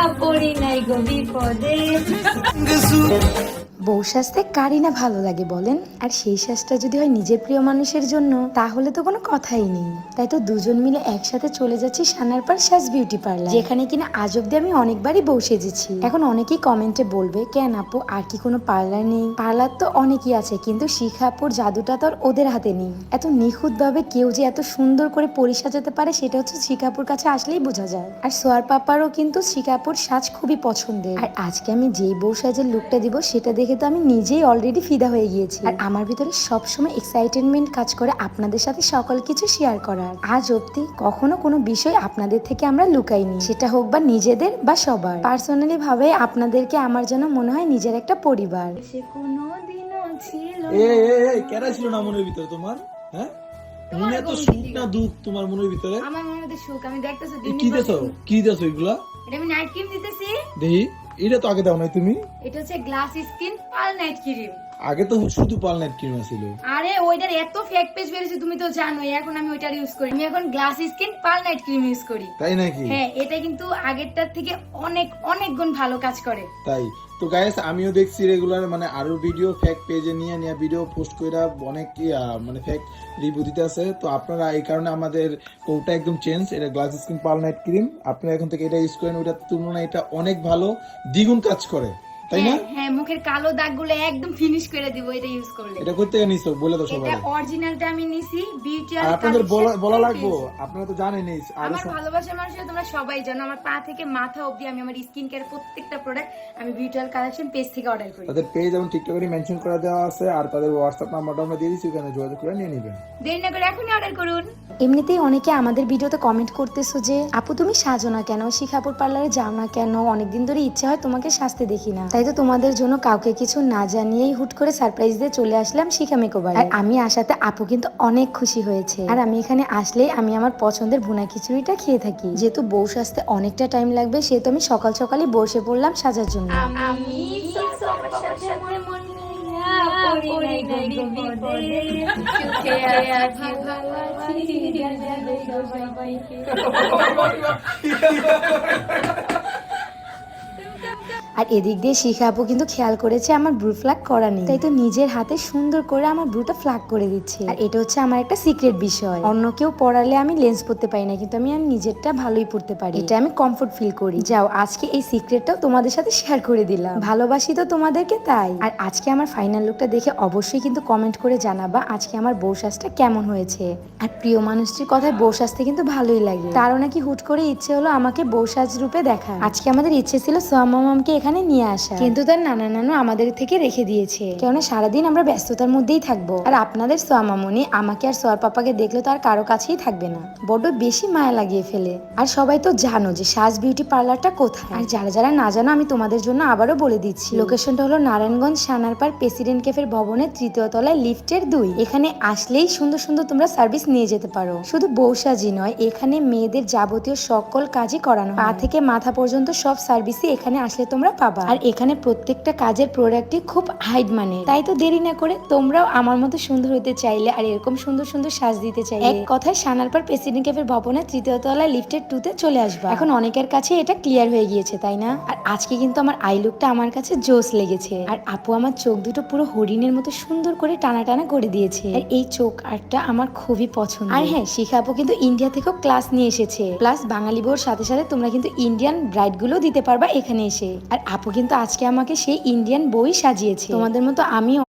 Napoli na iko vipo de বউ সাজতে কারই না ভালো লাগে বলেন? আর সেই সাজটা যদি হয় নিজের প্রিয় মানুষের জন্য, তাহলে তো কোনো কথাই নেই। তাই তো দুজন মিলে একসাথে চলে যাচ্ছি সানার পার সাজ বিউটি পার্লার। যেখানে কিনা আজ অব্দি আমি অনেকবারই বউ সেজেছি। এখন অনেকেই কমেন্টে বলবে, কেন আপু, আর কি কোনো পার্লার নেই? পার্লার তো অনেকই আছে, কিন্তু শিখাপুর জাদুটা তো আর ওদের হাতে নেই। এত নিখুঁত ভাবে কেউ যে এত সুন্দর করে পরি সাজাতে পারে, সেটা হচ্ছে শিখাপুর কাছে আসলেই বোঝা যায়। আর সোয়ার পাপারও কিন্তু শিখাপুর সাজ খুবই পছন্দের। আর আজকে আমি যেই বউ সাজের লুকটা দিব, সেটা দেখে তো আমি নিজেই অলরেডি ফিদা হয়ে গিয়েছি। আর আমার ভিতরে সবসময় এক্সাইটেডমেন্ট কাজ করে আপনাদের সাথে সকল কিছু শেয়ার করার। আজ অব্দি কখনো কোনো বিষয় আপনাদের থেকে আমরা লুকাইনি। সেটা হোক বা নিজেদের বা সবার। পার্সোনালি ভাবে আপনাদেরকে আমার যেন মনে হয় নিজের একটা পরিবার। সে কোনো ছিল না মনের ভিতরে তোমার? হ্যাঁ? মনে এত সুখ না দুঃখ তোমার মনের ভিতরে? আমার হচ্ছে সুখ। আমি দেখতেছি কি দেছো কি দেছো এগুলা? এটা আমি নাইট ক্রিম দিতেছি। দেখি এটা তো আগে দাও নাই তুমি। এটা হচ্ছে glass skin pal night cream. আগে তো শুধু পাল নাইট ক্রিম ছিল আরে ওইটার এত ফেক পেজ বেরিয়েছে তুমি তো জানোই এখন আমি ওইটার ইউজ করি। আমি এখন glass skin pal night cream use করি। তাই নাকি? হ্যাঁ এটা কিন্তু আগেরটার থেকে অনেক অনেক গুণ ভালো কাজ করে। তাই। তো গাইস আমিও দেখছি রেগুলার মানে আরও ভিডিও ফেক পেজে নিয়ে নিয়ে ভিডিও পোস্ট কইরা অনেক মানে ফেক রিভিউ দিতে আছে তো আপনারা এই কারণে আমাদের কোটা একদম চেঞ্জ এটা glass skin pal night cream. আপনারা এখন থেকে এটা ইউজ করেন ওটার তুলনায় এটা অনেক ভালো দ্বিগুণ কাজ করে। তাই না? হ্যাঁ হ্যাঁ মুখের কালো দাগগুলো একদম ফিনিশ করে দিব এটা ইউজ করলে। এটা করতে নিছো বলে তো সবাই এটা অরিজিনালটা আমি নিছি বিউটি আর আপনাদের বলা বলা লাগবো? আপনারা তো জানেনই আর আমার ভালোবাসার মানুষের তোমরা সবাই জানো আমার পা থেকে মাথা অবধি আমি আমার স্কিন কেয়ার প্রত্যেকটা প্রোডাক্ট আমি বিউটিয়াল কালেকশন পেজ থেকে অর্ডার করি। তাদের পেজ এবং টিকটকে মেনশন করে দেওয়া আছে আর তাদের হোয়াটসঅ্যাপ নাম্বারটা আমরা দিয়ে দিচ্ছি ওখানে যোগাযোগ করে নিয়ে নেবেন। দেরি না করে এখনই অর্ডার করুন। এমনিতেই অনেকে আমাদের ভিডিওতে কমেন্ট করতেছো যে, আপু, তুমি সাজো না কেন? শিখাপুর পার্লারে যাও না কেন? অনেকদিন ধরে ইচ্ছে হয় তোমাকে সাজতে দেখি না। তাই তো তোমাদের জন্য কাউকে কিছু না জানিয়েই হুট করে সারপ্রাইজ দিয়ে চলে আসলাম শিখা মেকওভার আর আমি আসাতে আপু কিন্তু অনেক খুশি হয়েছে। আর আমি এখানে আসলেই আমি আমার পছন্দের ভুনা খিচুড়িটা খেয়ে থাকি। যেহেতু বউ সাজতে অনেকটা টাইম লাগবে, সেহেতু আমি সকাল সকালই বসে পড়লাম সাজার জন্য। আমি করি গরিবদের আর এদিক দিয়ে শিখা আপু কিন্তু খেয়াল করেছে আমার ব্রু ফ্লাগ করা নেই। তাই তো নিজের হাতে সুন্দর করে আমার ব্রুটা ফ্লাগ করে দিচ্ছে। আর এটা হচ্ছে আমার একটা সিক্রেট বিষয়। অন্য কেউ পড়ালে আমি লেন্স পড়তে পারি না, কিন্তু আমি আর নিজেরটা ভালোই পড়তে পারি। এটা আমি কমফোর্ট ফিল করি। যাও, আজকে এই সিক্রেটটাও তোমাদের সাথে শেয়ার করে দিলাম। ভালোবাসি তো তোমাদেরকে তাই। আর আজকে আমার ফাইনাল লুকটা দেখে অবশ্যই কিন্তু কমেন্ট করে জানাবা আজকে আমার বউ সাজটা কেমন হয়েছে। আর প্রিয় মানুষটির কথায় বউ সাজতে কিন্তু ভালোই লাগে। তারও নাকি হুট করে ইচ্ছে হলো আমাকে বউ সাজ রূপে দেখা আজকে আমাদের ইচ্ছে ছিল সোয়ামামামকে এখানে নিয়ে আসা। কিন্তু তার নানা নানু আমাদের থেকে রেখে দিয়েছে। কেননা সারাদিন আমরা ব্যস্ততার মধ্যেই থাকব। আর আপনাদের সোয়ামামনি আমাকে আর সোয়ার পাপাকে দেখলে তো আর কারও কাছেই থাকবে না। বড্ড বেশি মায়া লাগিয়ে ফেলে। আর সবাই তো জানো যে সাজ বিউটি পার্লারটা কোথায়। আর যারা যারা না জানো আমি তোমাদের জন্য আবারও বলে দিচ্ছি। লোকেশনটা হলো নারায়ণগঞ্জ সানারপাড় প্রেসিডেন্ট ক্যাফের ভবনের তৃতীয় তলায় লিফটের দুই। এখানে আসলেই সুন্দর সুন্দর তোমরা সার্ভিস নিয়ে যেতে পারো। শুধু বৌসাজি নয় এখানে মেয়েদের যাবতীয় সকল কাজই করানো। পা থেকে মাথা পর্যন্ত সব সার্ভিসই এখানে আসলে তোমরা পাবা। আর এখানে প্রত্যেকটা কাজের প্রোডাক্টই খুব হাইড মানে তাই তো দেরি না করে তোমরাও আমার মতো সুন্দর হতে চাইলে আর এরকম সুন্দর সুন্দর সাজ দিতে চাইলে এক কথায় সানারপাড় প্রেসিডেন্ট ক্যাফের ভবনের তৃতীয় তলায় লিফটের টুতে চলে আসবা। এখন অনেকের কাছে এটা ক্লিয়ার হয়ে গিয়েছে তাই না? আর আজকে কিন্তু আমার আই লুকটা আমার কাছে জোস লেগেছে। আর আপু আমার চোখ দুটো পুরো হরিণের মতো সুন্দর করে টানা টানা করে দিয়েছে। আর এই চোখ আর্টটা আমার খুবই পছন্দ আর হ্যাঁ শিখা আপু কিন্তু ইন্ডিয়া থেকেও ক্লাস নিয়ে এসেছে। প্লাস বাঙালি বউর সাথে সাথে তোমরা কিন্তু ইন্ডিয়ান ব্রাইডগুলো দিতে পারবা এখানে এসে। আর আপু কিন্তু আজকে আমাকে সেই ইন্ডিয়ান বই সাজিয়েছে। তোমাদের মতো আমিও